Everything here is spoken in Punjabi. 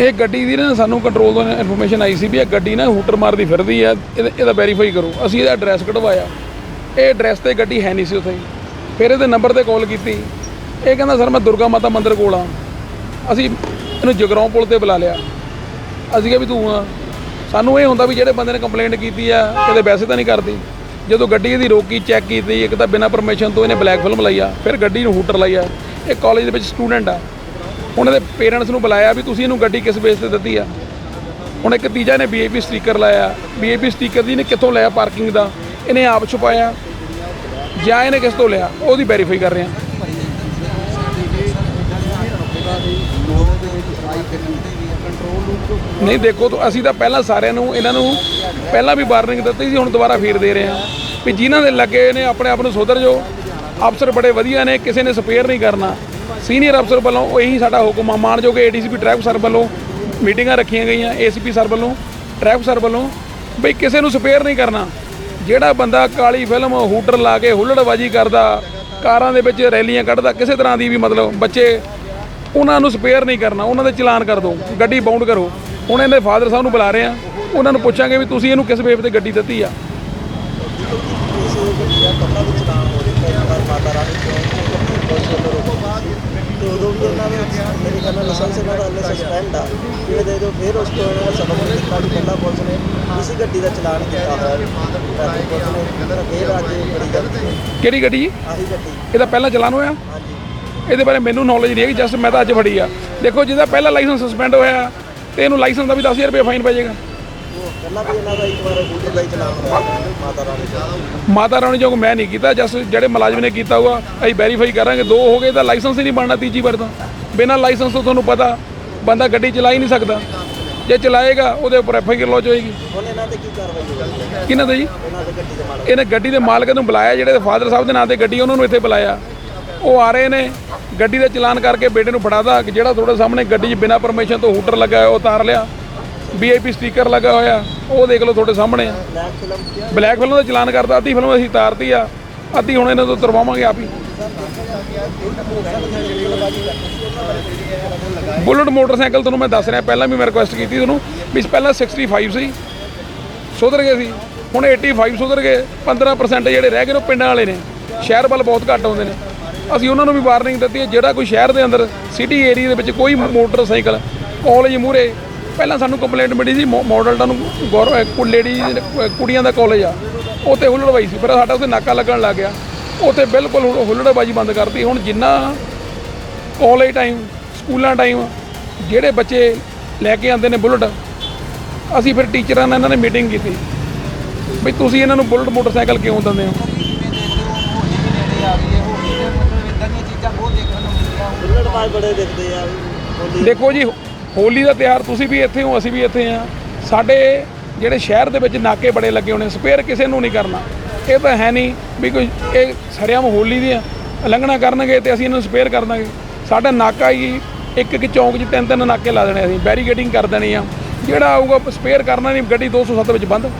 ਇਹ ਗੱਡੀ ਦੀ ਨਾ ਸਾਨੂੰ ਕੰਟਰੋਲ ਤੋਂ ਇਨਫੋਰਮੇਸ਼ਨ ਆਈ ਸੀ ਵੀ ਇਹ ਗੱਡੀ ਨਾ ਹੂਟਰ ਮਾਰਦੀ ਫਿਰਦੀ ਆ, ਇਹਦਾ- ਇਹਦਾ ਵੈਰੀਫਾਈ ਕਰੋ। ਅਸੀਂ ਇਹਦਾ ਐਡਰੈਸ ਕਢਵਾਇਆ। ਇਹ ਐਡਰੈਸ ਤੇ ਗੱਡੀ ਹੈ ਨਹੀਂ ਸੀ ਉੱਥੇ। ਫਿਰ ਇਹਦੇ ਨੰਬਰ ਤੇ ਕਾਲ ਕੀਤੀ। ਇਹ ਕਹਿੰਦਾ, ਸਰ, ਮੈਂ ਦੁਰਗਾ ਮਾਤਾ ਮੰਦਿਰ ਕੋਲ ਆ। ਅਸੀਂ ਇਹਨੂੰ ਜਗਰਾਉਂ ਪੁਲ ਤੇ ਬੁਲਾ ਲਿਆ। ਅਸੀਂ ਕਿਹਾ ਵੀ ਤੂੰ ਆ। ਸਾਨੂੰ ਇਹ ਹੁੰਦਾ ਵੀ ਜਿਹੜੇ ਬੰਦੇ ਨੇ ਕੰਪਲੇਂਟ ਕੀਤੀ ਆ ਕਿਤੇ ਵੈਸੇ ਤਾਂ ਨਹੀਂ ਕਰਦੀ। ਜਦੋਂ ਗੱਡੀ ਇਹਦੀ ਰੋਕੀ ਚੈੱਕ ਕੀਤੀ, ਇੱਕ ਤਾਂ ਬਿਨਾਂ ਪਰਮਿਸ਼ਨ ਤੋਂ ਇਹਨੇ ਬਲੈਕ ਫਿਲਮ ਲਾਈ ਆ, ਫਿਰ ਗੱਡੀ ਨੂੰ ਹੂਟਰ ਲਾਈ ਆ। ਇਹ ਕਾਲਜ ਦੇ ਵਿੱਚ ਸਟੂਡੈਂਟ ਆ। ਉਹਨਾਂ ਦੇ ਪੇਰੈਂਟਸ ਨੂੰ ਬੁਲਾਇਆ ਵੀ ਤੁਸੀਂ ਇਹਨੂੰ ਗੱਡੀ ਕਿਸ ਬੇਸ ਤੇ ਦਿੱਤੀ ਆ? ਹੁਣ ਇੱਕ ਤੀਜਾ ਨੇ ਵੀਆਈਪੀ ਸਟicker ਲਾਇਆ। ਵੀਆਈਪੀ ਸਟicker ਦੀ ਨੇ ਕਿੱਥੋਂ ਲਿਆ ਪਾਰਕਿੰਗ ਦਾ? ਇਹਨੇ ਆਪ ਛੁਪਾਇਆ। ਜਾਂ ਇਹਨੇ ਕਿਸ ਤੋਂ ਲਿਆ? ਉਹਦੀ ਵੈਰੀਫਾਈ ਕਰ ਰਹੇ ਆ। ਨਹੀਂ, ਦੇਖੋ ਤਾਂ, ਅਸੀਂ ਤਾਂ ਪਹਿਲਾਂ ਸਾਰਿਆਂ ਨੂੰ ਇਹਨਾਂ ਨੂੰ ਪਹਿਲਾਂ ਵੀ ਵਾਰਨਿੰਗ ਦਿੱਤੀ ਸੀ, ਹੁਣ ਦੁਬਾਰਾ ਫੇਰ ਦੇ ਰਹੇ ਹਾਂ ਵੀ ਜਿਨ੍ਹਾਂ ਦੇ ਲੱਗੇ ਨੇ, ਆਪਣੇ ਆਪ ਨੂੰ ਸੁਧਰ ਜੋ ਅਫਸਰ ਬੜੇ ਵਧੀਆ ਨੇ, ਕਿਸੇ ਨੇ ਸਪੇਅਰ ਨਹੀਂ ਕਰਨਾ। ਸੀਨੀਅਰ ਅਫਸਰ ਵੱਲੋਂ ਉਹ ਇਹੀ ਸਾਡਾ ਹੁਕਮ ਆ। ਮਾਨਯੋਗ ਏਡੀਸੀਪੀ ਟ੍ਰੈਫਿਕ ਸਰ ਵੱਲੋਂ ਮੀਟਿੰਗਾਂ ਰੱਖੀਆਂ ਗਈਆਂ ਏਸੀਪੀ ਸਰ ਵੱਲੋਂ, ਟ੍ਰੈਫਿਕ ਸਰ ਵੱਲੋਂ। ਬਈ ਕਿਸੇ ਨੂੰ ਸਪੇਅਰ ਨਹੀਂ ਕਰਨਾ। ਜਿਹੜਾ ਬੰਦਾ ਕਾਲੀ ਫਿਲਮ ਹੂਟਰ ਲਾ ਕੇ ਹੁੱਲੜਬਾਜੀ ਕਰਦਾ, ਕਾਰਾਂ ਦੇ ਵਿੱਚ ਰੈਲੀਆਂ ਕੱਢਦਾ, ਕਿਸੇ ਤਰ੍ਹਾਂ ਦੀ ਵੀ ਮਤਲਬ ਬੱਚੇ, ਉਹਨਾਂ ਨੂੰ ਸਪੇਅਰ ਨਹੀਂ ਕਰਨਾ। ਉਹਨਾਂ ਦੇ ਚਲਾਨ ਕਰ ਦਿਓ ਗੱਡੀ ਬਾਉਂਡ ਕਰੋ। ਹੁਣ ਇਹਦੇ ਫਾਦਰ ਸਾਹਿਬ ਨੂੰ ਬੁਲਾ ਰਹੇ ਆ। ਉਹਨਾਂ ਨੂੰ ਪੁੱਛਾਂਗੇ ਵੀ ਤੁਸੀਂ ਇਹਨੂੰ ਕਿਸ ਵੇਵ ਤੇ ਗੱਡੀ ਦਿੱਤੀ ਆ? ਤੇ ਉਦੋਂ ਵੀ ਉਹਨਾਂ ਨੇ ਮੇਰੇ ਖਿਆਲ ਨਾਲ ਲਾਇਸੈਂਸ ਇਹਨਾਂ ਦਾ ਹਲੇ ਸਸਪੈਂਡ ਆ ਜਿਹੜੇ ਦੇ ਦਿਓ ਫਿਰ ਉਸ ਤੋਂ ਇਹਨਾਂ ਨੇ ਸਬਕ ਦਿੱਤਾ ਕਿ ਪਹਿਲਾਂ ਪੁਲਿਸ ਨੇ ਇਸੇ ਗੱਡੀ ਦਾ ਚਲਾਨ ਕੀਤਾ ਹੋਇਆ ਟ੍ਰੈਫਿਕ ਪੁਲਿਸ ਕਿਹੜੀ ਗੱਡੀ ਜੀ? ਆਹੀ ਗੱਡੀ ਇਹਦਾ ਪਹਿਲਾਂ ਚਲਾਨ ਹੋਇਆ? ਹਾਂਜੀ ਇਹਦੇ ਬਾਰੇ ਮੈਨੂੰ ਨੌਲੇਜ ਨਹੀਂ ਹੈਗੀ ਜਸਟ ਮੈਂ ਤਾਂ ਅੱਜ ਫੜੀ ਆ। ਦੇਖੋ ਜਿਹਦਾ ਪਹਿਲਾ ਲਾਇਸੈਂਸ ਸਸਪੈਂਡ ਹੋਇਆ ਤੇ ਇਹਨੂੰ ਲਾਇਸੈਂਸ ਦਾ ਵੀ 10000 ਰੁਪਏ ਫਾਈਨ ਪੈ ਜਾਏਗਾ। ਪਹਿਲਾਂ ਵੀ ਇਹਨਾਂ ਦਾ ਇੱਕ ਵਾਰ ਬੂਟਰ ਦਾ ਹੀ ਚਲਾਨ ਹੋਇਆ ਮਾਤਾ ਰਾਣੀ ਦਾ। ਮਾਤਾ ਰਾਣੀ ਜੋ ਮੈਂ ਨਹੀਂ ਕੀਤਾ ਜਸਟ ਜਿਹੜੇ ਮੁਲਾਜ਼ਮ ਨੇ ਕੀਤਾ ਹੋਊਗਾ ਅਸੀਂ ਵੈਰੀਫਾਈ ਕਰਾਂਗੇ ਦੋ ਹੋ ਗਏ ਤਾਂ ਲਾਇਸੈਂਸ ਹੀ ਨਹੀਂ ਬਣਨਾ ਤੀਜੀ ਵਾਰ ਤਾਂ। ਬਿਨਾਂ ਲਾਇਸੈਂਸ ਤੋਂ ਤੁਹਾਨੂੰ ਪਤਾ ਬੰਦਾ ਗੱਡੀ ਚਲਾ ਹੀ ਨਹੀਂ ਸਕਦਾ। ਜੇ ਚਲਾਏਗਾ ਉਹਦੇ ਉੱਪਰ ਐਫ ਆਈ ਆਰ ਲੌਜ ਹੋਏਗੀ। ਇਹਨਾਂ ਤੇ ਕੀ ਕਾਰਵਾਈ ਕਿਹਨਾਂ ਦਾ ਜੀ? ਇਹਨਾਂ ਗੱਡੀ ਦੇ ਮਾਲਕ। ਨੂੰ ਬੁਲਾਇਆ ਜਿਹੜੇ ਫਾਦਰ ਸਾਹਿਬ ਦੇ ਨਾਂ ਤੇ ਗੱਡੀ ਉਹਨਾਂ ਨੂੰ ਇੱਥੇ ਬੁਲਾਇਆ। ਉਹ ਆ ਰਹੇ ਨੇ ਗੱਡੀ ਦਾ ਚਲਾਨ ਕਰਕੇ ਬੇਟੇ ਨੂੰ ਫੜਾਦਾ ਜਿਹੜਾ ਤੁਹਾਡੇ ਸਾਹਮਣੇ ਗੱਡੀ 'ਚ ਬਿਨਾਂ ਪਰਮਿਸ਼ਨ ਤੋਂ ਹੂਟਰ ਲੱਗਾ ਉਹ ਉਤਾਰ ਲਿਆ। ਵੀਆਈਪੀ ਸਟicker ਲੱਗਾ ਹੋਇਆ, ਉਹ ਦੇਖ ਲਓ ਤੁਹਾਡੇ ਸਾਹਮਣੇ। ਆ ਬਲੈਕ ਫਿਲਮ ਦਾ ਚਲਾਨ ਕਰਦਾ ਅੱਧੀ ਫਿਲਮ ਅਸੀਂ ਉਤਾਰਤੀ ਆ। ਅੱਧੀ ਹੁਣ ਇਹਨਾਂ ਤੋਂ ਉਤਰਵਾਵਾਂਗੇ ਆਪ ਹੀ। ਬੁਲਟ ਮੋਟਰਸਾਈਕਲ ਤੁਹਾਨੂੰ ਮੈਂ ਦੱਸ ਰਿਹਾ, ਪਹਿਲਾਂ ਵੀ ਮੈਂ ਰਿਕੁਐਸਟ ਕੀਤੀ ਤੁਹਾਨੂੰ, ਵੀ ਪਹਿਲਾਂ 65 ਸੀ, ਸੁਧਰ ਗਏ ਸੀ। ਹੁਣ 85 ਸੁਧਰ ਗਏ 15% ਜਿਹੜੇ ਰਹਿ ਗਏ ਨੇ ਉਹ ਪਿੰਡਾਂ ਵਾਲੇ ਨੇ। ਸ਼ਹਿਰ ਵੱਲ ਬਹੁਤ ਘੱਟ ਆਉਂਦੇ ਨੇ। ਅਸੀਂ ਉਹਨਾਂ ਨੂੰ ਵੀ ਵਾਰਨਿੰਗ ਦਿੱਤੀ ਹੈ, ਜਿਹੜਾ ਕੋਈ ਸ਼ਹਿਰ ਦੇ ਅੰਦਰ ਸਿਟੀ ਏਰੀਆ ਦੇ ਵਿੱਚ ਕੋਈ ਮੋਟਰਸਾਈਕਲ ਕਾਲਜ ਮੂਰੇ ਪਹਿਲਾਂ ਸਾਨੂੰ ਕੰਪਲੇਂਟ ਮਿਲੀ ਸੀ ਮਾਡਲ ਟਾਊਨ ਗੌਰਵ ਲੇਡੀ ਕੁੜੀਆਂ ਦਾ ਕਾਲਜ ਆ ਉੱਥੇ ਹੁੱਲੜਬਾਈ ਸੀ ਫਿਰ ਸਾਡਾ ਉੱਥੇ ਨਾਕਾ ਲੱਗਣ ਲੱਗ ਗਿਆ। ਉੱਥੇ ਬਿਲਕੁਲ ਹੁੱਲੜਬਾਜੀ ਬੰਦ ਕਰਤੀ। ਹੁਣ ਜਿੰਨਾ ਕਾਲਜ ਟਾਈਮ ਸਕੂਲਾਂ ਟਾਈਮ ਜਿਹੜੇ ਬੱਚੇ ਲੈ ਕੇ ਆਉਂਦੇ ਨੇ ਬੁਲਟ ਅਸੀਂ ਫਿਰ ਟੀਚਰਾਂ ਨਾਲ ਇਹਨਾਂ ਨੇ ਮੀਟਿੰਗ ਕੀਤੀ। ਵੀ ਤੁਸੀਂ ਇਹਨਾਂ ਨੂੰ ਬੁਲਟ ਮੋਟਰਸਾਈਕਲ ਕਿਉਂ ਦਿੰਦੇ ਹੋ? ਬੁਲਟ ਬਾਜ ਬੜੇ ਦਿਖਦੇ ਆ। ਹੋਲੀ ਦੇਖੋ ਜੀ ਹੋਲੀ ਦਾ ਤਿਉਹਾਰ ਤੁਸੀਂ ਵੀ ਇੱਥੇ ਹੋ, ਅਸੀਂ ਵੀ ਇੱਥੇ ਆ ਸਾਡੇ ਜਿਹੜੇ ਸ਼ਹਿਰ ਦੇ ਵਿੱਚ ਨਾਕੇ ਬੜੇ ਲੱਗੇ ਹੋਣੇ ਸਪੇਅਰ ਕਿਸੇ ਨੂੰ ਨਹੀਂ ਕਰਨਾ। ਇਹ ਤਾਂ ਹੈ ਨਹੀਂ ਵੀ ਕੋਈ, ਇਹ ਸਰਿਆਮ ਹੋਲੀ ਦੀ ਉਲੰਘਣਾ ਕਰਨਗੇ ਤੇ ਅਸੀਂ ਇਹਨੂੰ ਸਪੇਅਰ ਕਰ ਦਾਂਗੇ। ਸਾਡਾ ਨਾਕਾ ਹੀ ਇੱਕ ਇੱਕ ਚੌਂਕ 'ਚ ਤਿੰਨ ਤਿੰਨ ਨਾਕੇ ਲਾ ਦੇਣੇ ਅਸੀਂ ਬੈਰੀਗੇਟਿੰਗ ਕਰ ਦੇਣੀ ਆ। ਜਿਹੜਾ ਆਊਗਾ ਸਪੇਅਰ ਕਰਨਾ ਨਹੀਂ, ਗੱਡੀ 207 ਵਿੱਚ ਬੰਦ।